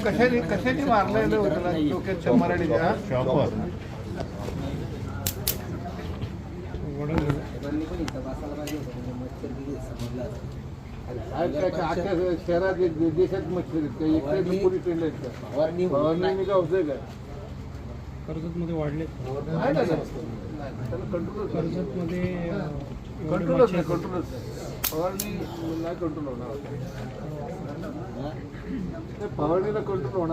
कशाने कशाने मारलेलं होतं म्हणजे शहरात एक देशात मच्छर पोलीस स्टेशनला आहेत का? होतंय का? कर्जतमध्ये वाढले कर्जतमध्ये कंट्रोलच नाही कंट्रोलच नाही. ಪವರ್ನಿಕೊಂಡು ಹೋಗೋಣ ಪವರ್ನಿನ ಕೊಂಡು ಹೋಗೋಣ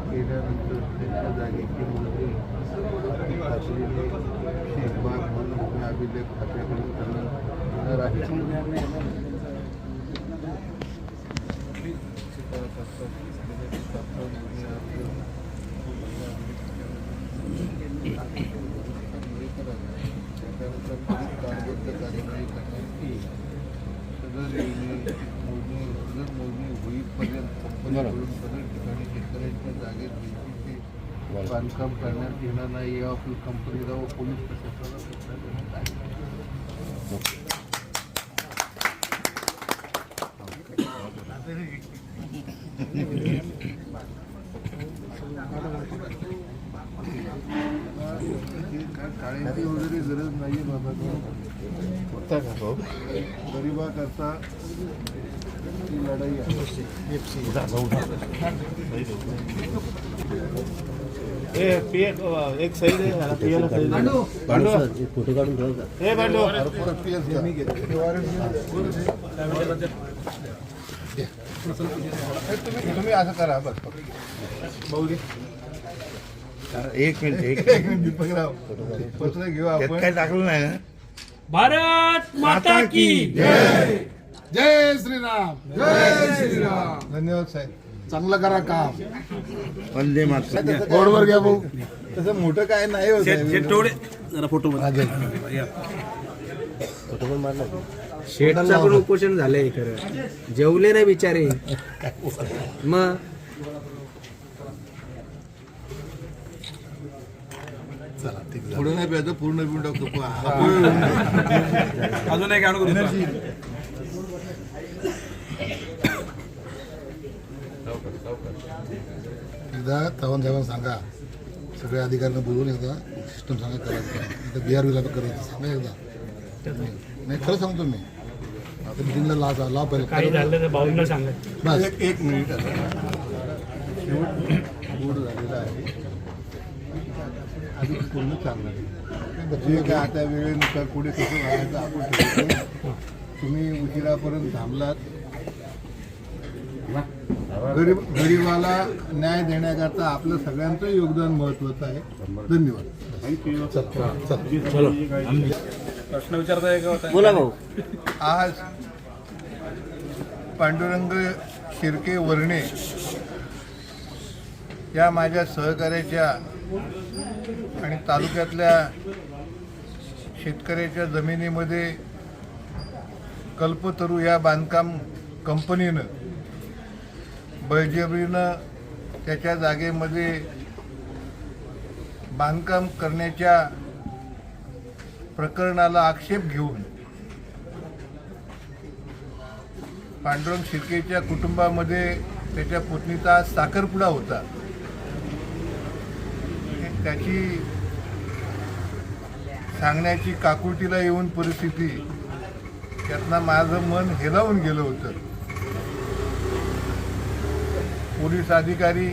मोजणी केल्यानंतर त्यांच्या जागेची म्हणून अभिलेख खात्याकडे करण्यात येणार आहे कागदबद्ध कार्यवाही करण्यात येईल सदर योजने मोजणी सदर मोजणी होईपर्यंत कंपनीकडून सदर जागेत बांधकाम करण्यात येणार नाही याबाबत कंपनीला व पोलीस प्रशासनाला सूचना देण्यात आली काळ्याची वगैरे गरज नाही बाबा का। भाऊ गरिबाकरता ही लढाई आहे उठा भाऊ उठा ए पी एक एक सही फोटो काढून. हे तुम्ही तुम्ही असं करा बस एक मिनिट एक मिनिट. पत्र घेऊ आपण काय टाकलं नाही ना? भारत माता की जय! श्रीराम. जय श्रीराम. धन्यवाद साहेब. चांगलं करा काम. वंदे मातरम. बोर्डवर घ्या भाऊ. तसं मोठं काय नाही होत शेठचं पण उपोषण झालंय खरं. जेवले नाही बिचारे. मग? पुढे नाही प्यायचं पूर्ण पिऊन टाकतो. अजून एक आणून एकदा चव्हाण साहेबांना सांगा. सगळ्या अधिकाऱ्यांना बोलवून एकदा सिस्टम सांगा करायचं आता बी आर बीला करायचं सांगा एकदा. नाही खरं सांगतो मी. आता मिटिंगला ला लाव काही पहिले झालं तर भाऊंना सांगा. बस. एक एक मिनिट शेवट झालेला आहे. पूर्ण चांगलं जे काय आता वेळेनुसार पुढे कसं व्हायचं आपण ठरवतो. तुम्ही उशिरापर्यंत थांबलात. गरीब गरीबाला न्याय देण्याकरता आपलं सगळ्यांचं योगदान महत्वाचं आहे. धन्यवाद. प्रश्न विचारताय का बोला भाऊ. आज पांडुरंग शिर्के वर्णे या माझ्या सहकार्याच्या आणि तालुक्यातल्या शेतकऱ्याच्या जमिनीमध्ये कल्पतरू या बांधकाम कंपनीनं बळजबरीनं त्याच्या जागेमध्ये बांधकाम करण्याच्या प्रकरणाला आक्षेप घेऊन पांडुरंग शिर्केच्या कुटुंबामध्ये त्याच्या पुतणीचा आज साखरपुडा होता. त्याची सांगण्याची काकुटीला येऊन परिस्थिती त्यातनं माझं मन हेलावून गेलं होतं. पोलीस अधिकारी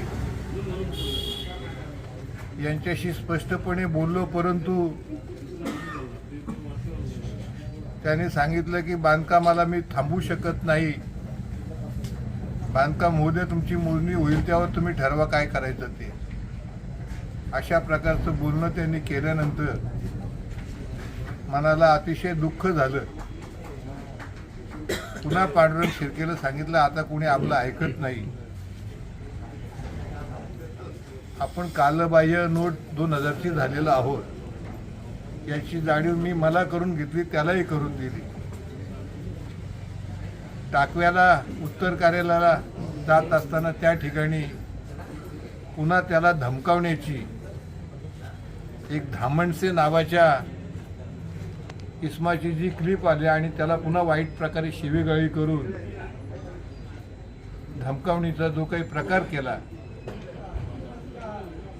यांच्याशी स्पष्टपणे बोललो परंतु त्याने सांगितलं की बांधकामाला मी थांबू शकत नाही. बांधकाम होऊ दे तुमची मोजणी होईल त्यावर तुम्ही ठरवा काय करायचं ते. अशा प्रकारचं बोलणं त्यांनी केल्यानंतर मनाला अतिशय दुःख झालं. पुन्हा पांडुरंग शिर्केला सांगितलं आता कोणी आपलं ऐकत नाही. आपण कालबाह्य नोट दोन हजारची झालेलो आहोत. याची जाणीव मी मला करून घेतली त्यालाही करून दिली. टाकव्याला उत्तर कार्यालयाला जात असताना त्या ठिकाणी पुन्हा त्याला धमकावण्याची एक धामणसे नावाच्या इस्माची जी क्लिप आली आणि त्याला पुन्हा वाईट प्रकारे शिवीगाळी करून धमकावणीचा जो काही प्रकार केला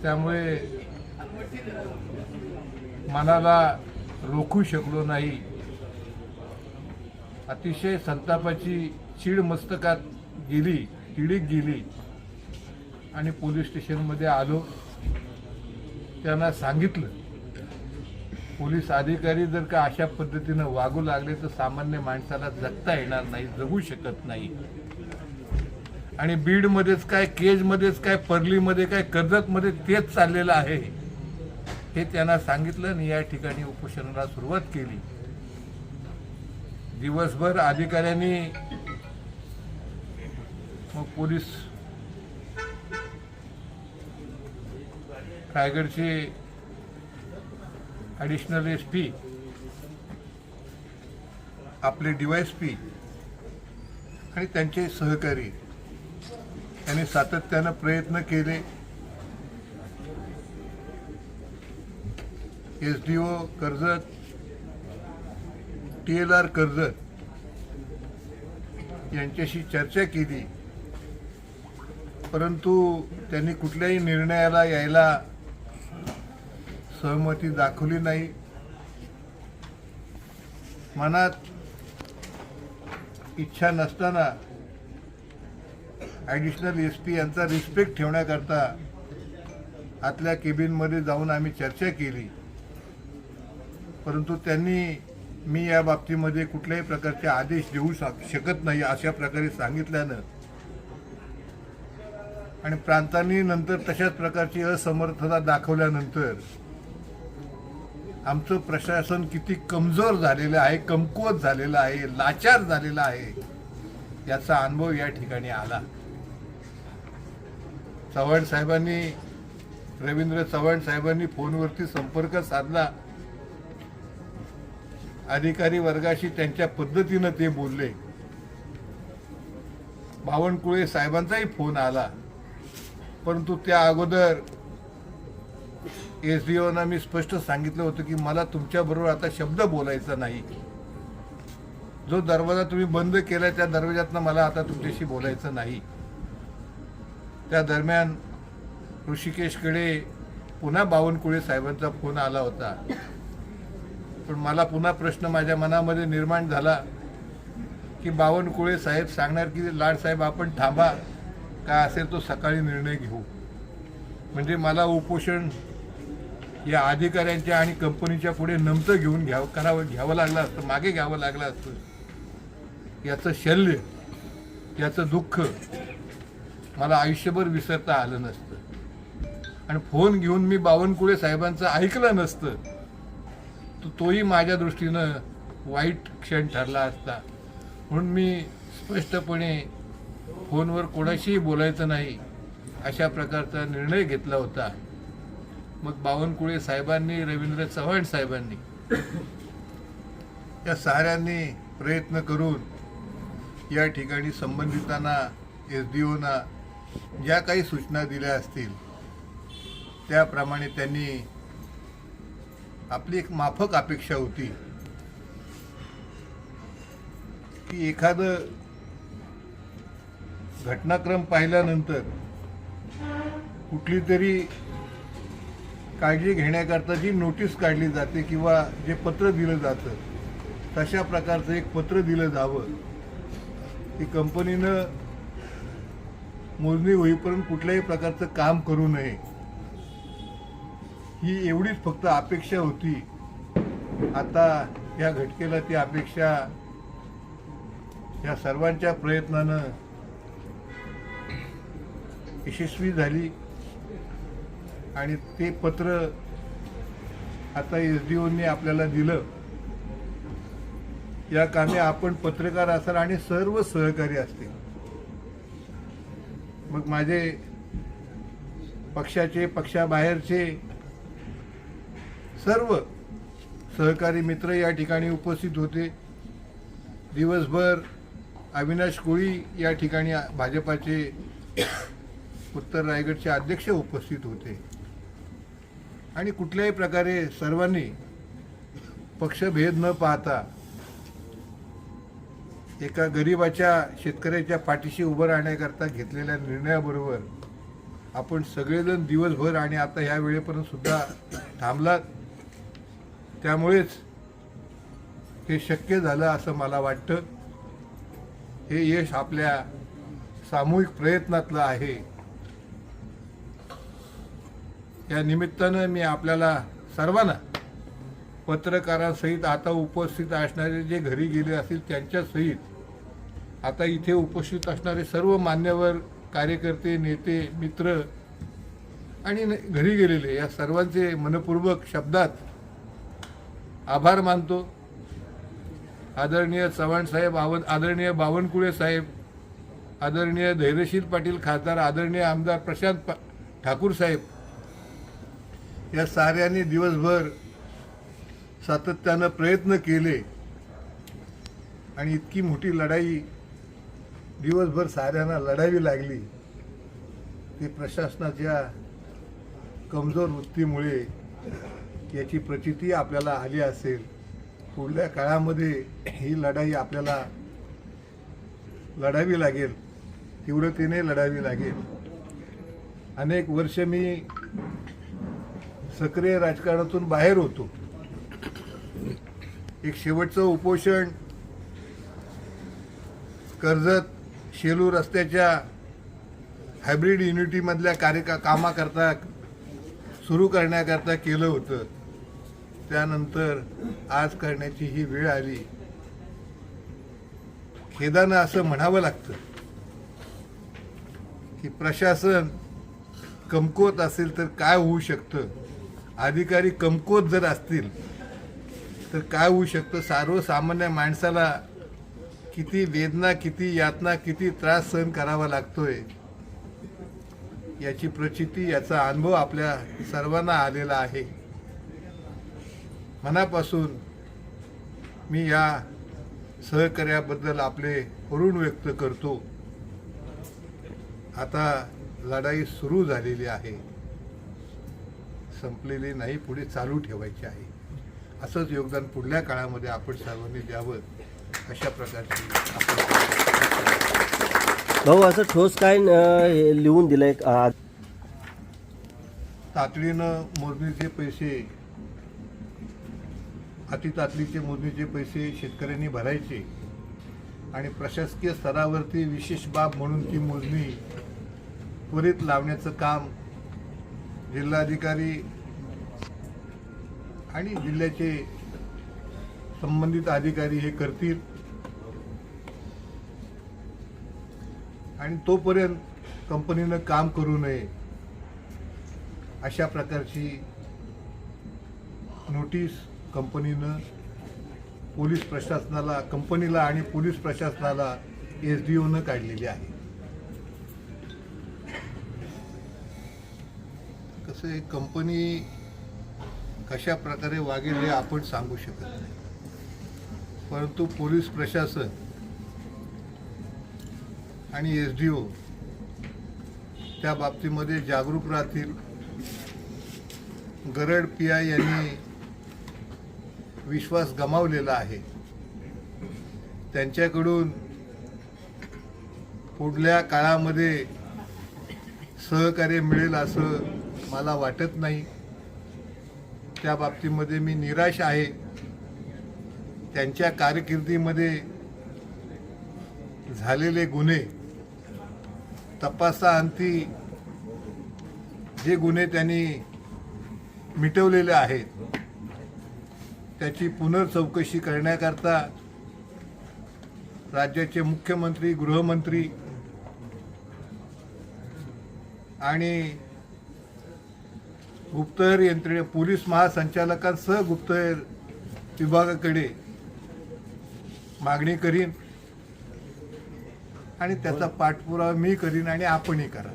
त्यामुळे मनाला रोखू शकलो नाही. अतिशय संतापाची चीड मस्तकात गेली किडीक गेली आणि पोलीस स्टेशनमध्ये आलो. त्यांना सांगितलं पोलीस अधिकारी जर का अशा पद्धतीनं वागू लागले तर सामान्य माणसाला जगता येणार नाही जगू शकत नाही. आणि बीडमध्येच काय केजमध्येच काय परलीमध्ये काय कर्जतमध्ये तेच चाललेलं आहे हे त्यांना सांगितलं आणि या ठिकाणी उपोषणाला सुरुवात केली. दिवसभर अधिकाऱ्यांनी मग पोलीस रायगडचे ॲडिशनल एस पी आपले डिवायस पी आणि त्यांचे सहकारी त्यांनी सातत्यानं प्रयत्न केले. S D O Karjat T L R Karjat यांच्याशी चर्चा केली. परंतु त्यांनी कुठल्याही निर्णयाला यायला सहमती दाखवली नाही. मनात इच्छा नसताना ॲडिशनल एस पी यांचा रिस्पेक्ट ठेवण्याकरता आतल्या केबिनमध्ये जाऊन आम्ही चर्चा केली. परंतु त्यांनी मी या बाबतीमध्ये कुठल्याही प्रकारचे आदेश देऊ शक- शकत नाही अशा प्रकारे सांगितल्यानं. आणि प्रांतांनी नंतर तशाच प्रकारची असमर्थता दाखवल्यानंतर आमचं प्रशासन किती कमजोर झालेलं आहे कमकुवत झालेलं आहे लाचार झालेला आहे याचा अनुभव या ठिकाणी आला. चव्हाण साहेबांनी रवींद्र चव्हाण साहेबांनी फोनवरती संपर्क साधला. अधिकारी वर्गाशी त्यांच्या पद्धतीनं ते बोलले. बावनकुळे साहेबांचाही फोन आला. परंतु त्या अगोदर एस डी ओना मी स्पष्ट सांगितलं होतं की मला तुमच्याबरोबर आता शब्द बोलायचा नाही. जो दरवाजा तुम्ही बंद केला त्या दरवाजातनं मला आता तुमच्याशी बोलायचं नाही. त्या दरम्यान ऋषिकेशकडे पुन्हा बावनकुळे साहेबांचा फोन आला होता. पण मला पुन्हा प्रश्न माझ्या मनामध्ये निर्माण झाला की बावनकुळे साहेब सांगणार की लाडसाहेब आपण थांबा. काय असेल तो सकाळी निर्णय घेऊ. म्हणजे मला उपोषण या अधिकाऱ्यांच्या आणि कंपनीच्या पुढे नमतं घेऊन घ्यावं करावं घ्यावं लागलं असतं मागे घ्यावं लागलं असतं. याचं शल्य याचं दुःख मला आयुष्यभर विसरता आलं नसतं. आणि फोन घेऊन मी बावनकुळे साहेबांचं ऐकलं नसतं. तर तोही माझ्या दृष्टीनं वाईट क्षण ठरला असता. म्हणून मी स्पष्टपणे फोनवर कोणाशीही बोलायचं नाही अशा प्रकारचा निर्णय घेतला होता. मग बावनकुळे साहेबांनी रवींद्र चव्हाण साहेबांनी या साऱ्यांनी प्रयत्न करून या ठिकाणी संबंधितांना एस डी ओना ज्या काही सूचना दिल्या असतील त्याप्रमाणे त्यांनी आपली एक माफक अपेक्षा होती. की एखादं घटनाक्रम पाहिल्यानंतर कुठली तरी काळजी घेण्याकरता जी नोटीस काढली जाते किंवा जे पत्र दिलं जातं तशा प्रकारचं एक पत्र दिलं जावं. की कंपनीनं मोजणी होईपर्यंत कुठल्याही प्रकारचं काम करू नये. ही एवढीच फक्त अपेक्षा होती. आता या घटकेला ती अपेक्षा या सर्वांच्या प्रयत्नानं यशस्वी झाली. आणि ते पत्र आता एस डी ओनी आपल्याला दिलं. या कामी आपण पत्रकार असाल आणि सर्व सहकारी असतील. मग माझे पक्षाचे पक्षाबाहेरचे सर्व सहकारी मित्र या ठिकाणी उपस्थित होते. दिवसभर अविनाश कोळी या ठिकाणी भाजपाचे उत्तर रायगडचे अध्यक्ष उपस्थित होते. आणि कुठल्याही प्रकारे सर्वांनी पक्षभेद न पाहता एका गरिबाच्या शेतकऱ्याच्या पाठीशी उभं राहण्याकरता घेतलेल्या निर्णयाबरोबर आपण सगळेजण दिवसभर आणि आता ह्या वेळेपर्यंत सुद्धा थांबलात. त्यामुळेच हे शक्य झालं असं मला वाटतं. हे यश आपल्या सामूहिक प्रयत्नातलं आहे. या निमित्तानं मी आपल्याला सर्वांना पत्रकारांसहित आता उपस्थित असणारे जे घरी गेले असतील त्यांच्यासहित आता इथे उपस्थित असणारे सर्व मान्यवर कार्यकर्ते नेते मित्र आणि न- घरी गेलेले या सर्वांचे मनपूर्वक शब्दात आभार मानतो. आदरणीय चव्हाण साहेब आवन आदरणीय बावनकुळे साहेब आदरणीय धैर्यशील पाटील खासदार आदरणीय आमदार प्रशांत पा ठाकूर साहेब या साऱ्यांनी दिवसभर सातत्यानं प्रयत्न केले आणि इतकी मोठी लढाई दिवसभर साऱ्यांना लढावी लागली. ती प्रशासनाच्या कमजोर वृत्तीमुळे याची प्रचिती आपल्याला आली असेल. पुढल्या काळामध्ये ही लढाई आपल्याला लढावी लागेल. तीव्रतेने लढावी लागेल. अनेक वर्ष मी सक्रिय राजकारणातून बाहेर होतो. एक शेवटचं उपोषण कर्जत शेलू रस्त्याच्या हायब्रिड युनिटीमधल्या कार्य कामाकरता सुरू करण्याकरता केलं होतं. त्यानंतर आज करण्याची ही वेळ आली. खेदानं असं म्हणावं लागतं की प्रशासन कमकुवत असेल तर काय होऊ शकतं? अधिकारी कमकुवत जर असतील तर काय होऊ शकतं? सर्वसामान्य माणसाला किती वेदना किती यातना किती त्रास सहन करावा लागतोय याची प्रचिती याचा अनुभव आपल्या सर्वांना आलेला आहे. मनापासून मी या सहकार्याबद्दल आपले ऋण व्यक्त करतो. आता लढाई सुरू झालेली आहे. संपलेली नाही पुढे चालू ठेवायची आहे. असंच योगदान पुढल्या काळामध्ये आपण सर्वांनी द्यावं. अशा प्रकारची आपण भाऊ असं ठोस काय लिहून दिलंय तातडीनं मोजणीचे पैसे अति तातडीचे मोजणीचे पैसे शेतकऱ्यांनी भरायचे आणि प्रशासकीय स्तरावरती विशेष बाब म्हणून ती मोजणी त्वरित लावण्याचं काम जिल्हाधिकारी आणि जिल्ह्याचे संबंधित अधिकारी हे करतील. आणि तोपर्यंत कंपनीनं काम करू नये अशा प्रकारची नोटीस कंपनीनं पोलीस प्रशासनाला कंपनीला आणि पोलीस प्रशासनाला एस डी ओनं काढलेली आहे. कसं आहे कंपनी कशा प्रकारे वागेल हे आपण सांगू शकत नाही. परंतु पोलीस प्रशासन आणि एस डी ओ त्या बाबतीमध्ये जागरूक राहतील. गरड पी आय यांनी विश्वास गमावलेला आहे. त्यांच्याकडून पुढल्या काळामध्ये सहकार्य मिळेल असं मला वाटत नाही. त्या बाबतीमध्ये मी निराश आहे. त्यांच्या कारकिर्दीमध्ये झालेले गुन्हे तपासाअंती जे गुन्हे त्यांनी मिटवलेले आहेत त्याची पुनर्चौकशी करण्याकरता राज्याचे मुख्यमंत्री गृहमंत्री आणि गुप्तहेर यंत्रणे पोलीस महासंचालकांसह गुप्तहेर विभागाकडे मागणी करीन. आणि त्याचा पाठपुरावा मी करीन आणि आपणही करा.